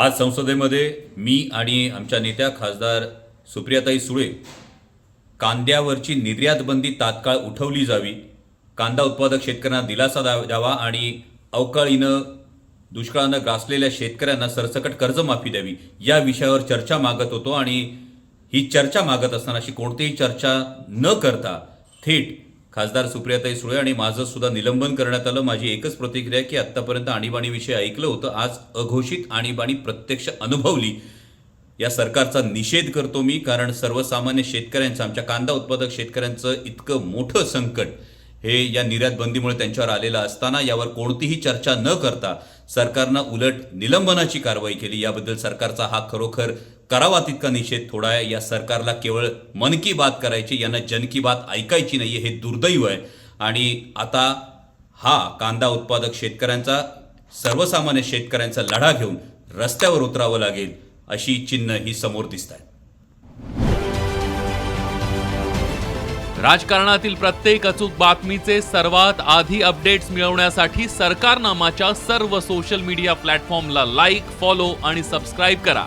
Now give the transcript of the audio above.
आज संसदेमध्ये मी आणि आमच्या नेत्या खासदार सुप्रियाताई सुळे कांद्यावरची निर्यात बंदी तात्काळ उठवली जावी कांदा उत्पादक शेतकऱ्यांना दिलासा द्या- द्यावा आणि अवकाळीनं दुष्काळानं ग्रासलेल्या शेतकऱ्यांना सरसकट कर्जमाफी द्यावी या विषयावर चर्चा मागत होतो आणि ही चर्चा मागत असताना अशी कोणतीही चर्चा न करता थेट खासदार सुप्रियाताई सुळे आणि माझं सुद्धा निलंबन करण्यात आलं. माझी एकच प्रतिक्रिया की आत्तापर्यंत आणीबाणीविषयी ऐकलं होतं. आज अघोषित आणीबाणी प्रत्यक्ष अनुभवली. या सरकारचा निषेध करतो मी कारण सर्वसामान्य शेतकऱ्यांचं आमच्या कांदा उत्पादक शेतकऱ्यांचं इतकं मोठं संकट हे या निर्यात बंदीमुळे त्यांच्यावर आलेलं असताना यावर कोणतीही चर्चा न करता सरकारनं उलट निलंबनाची कारवाई केली. याबद्दल सरकारचा हा खरोखर करावा तितका निषेध थोडा आहे. या सरकारला केवळ मन की बात करायची यांना जन की बात ऐकायची नाही हे दुर्दैव आहे. आणि आता हा कांदा उत्पादक शेतकऱ्यांचा सर्वसामान्य शेतकऱ्यांचा लढा घेऊन रस्त्यावर उतरावं लागेल अशी चिन्ह ही समोर दिसत आहेत. राजकारणातील प्रत्येक अचूक बातमीचे सर्वात आधी अपडेट्स मिळवण्यासाठी सरकारनामाच्या सर्व सोशल मीडिया प्लॅटफॉर्मला लाईक फॉलो आणि सबस्क्राईब करा.